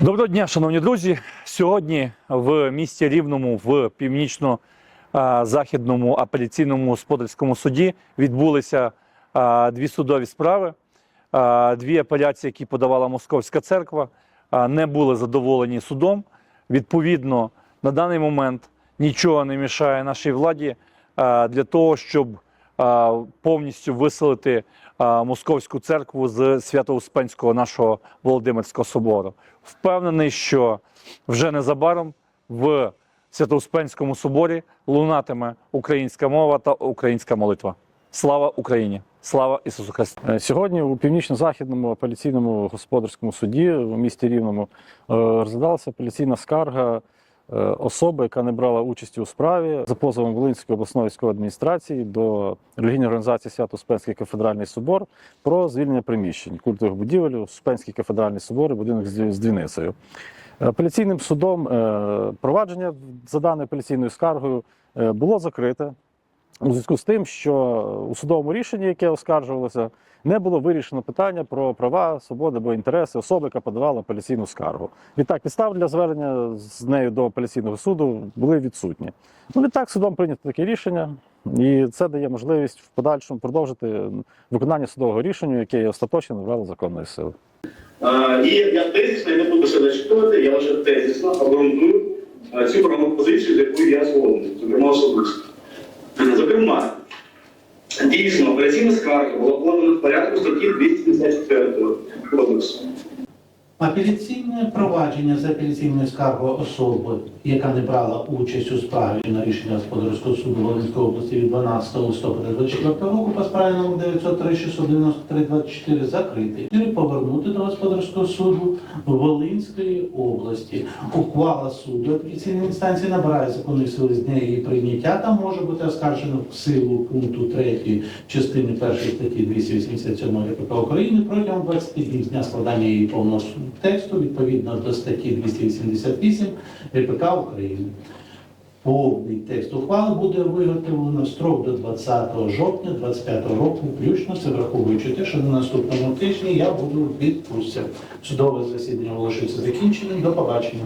Доброго дня, шановні друзі. Сьогодні в місті Рівному в північно-західному апеляційному господарському суді відбулися дві судові справи. Дві апеляції, які подавала Московська церква, не були задоволені судом. Відповідно, на даний момент нічого не мішає нашій владі для того, щоб повністю виселити Московську церкву з Свято-Успенського нашого Володимирського собору. Впевнений, що вже незабаром в Свято-Успенському соборі лунатиме українська мова та українська молитва. Слава Україні! Слава Ісусу Христу! Е, Сьогодні у північно-західному апеляційному господарському суді у місті Рівному е, розглядалася апеляційна скарга е, особи, яка не брала участі у справі за позовом Волинської обласної військової адміністрації до релігійної організації Свято-Успенський кафедральний собор про звільнення приміщень культових будівель Успенський кафедральний собор і будинок з Двіницею. Апеляційним судом е, провадження за даною апеляційною скаргою е, було закрите у зв'язку з тим, що у судовому рішенні, яке оскаржувалося, не було вирішено питання про права, свободи або інтереси особи, яка подавала апеляційну скаргу. Відтак, підстав для звернення з нею до апеляційного суду були відсутні. Ну, відтак, судом прийнято таке рішення, і це дає можливість в подальшому продовжити виконання судового рішення, яке остаточно набрало законної сили. І я тезисно, я не буду себе зачитувати, я лише тезисно обґрунтую цю правову позицію, з якою я згоден, зокрема особисто. Зокрема, дійсно, операційна скарга була подана в порядку статті 254 кодексу. Апеляційне провадження за апеляційною скаргою особи, яка не брала участь у справі на рішення господарського суду Волинської області від 12 листопада 24 року по справі номер 903 693 24 закрити і повернути до господарського суду Волинської області. Ухвала суду апеляційної інстанції набирає законної сили з дня її прийняття та може бути оскаржено в силу пункту 3 частини 1 статті 287 КПК України протягом 20 днів з дня складання її повного тексту відповідно до статті 288 ВПК України. Повний текст ухвали буде виготовлено строк до 20 жовтня 2025 року, включно це враховуючи те, що на наступному тижні я буду в відпустці. Судове засідання оголошується закінченим. До побачення.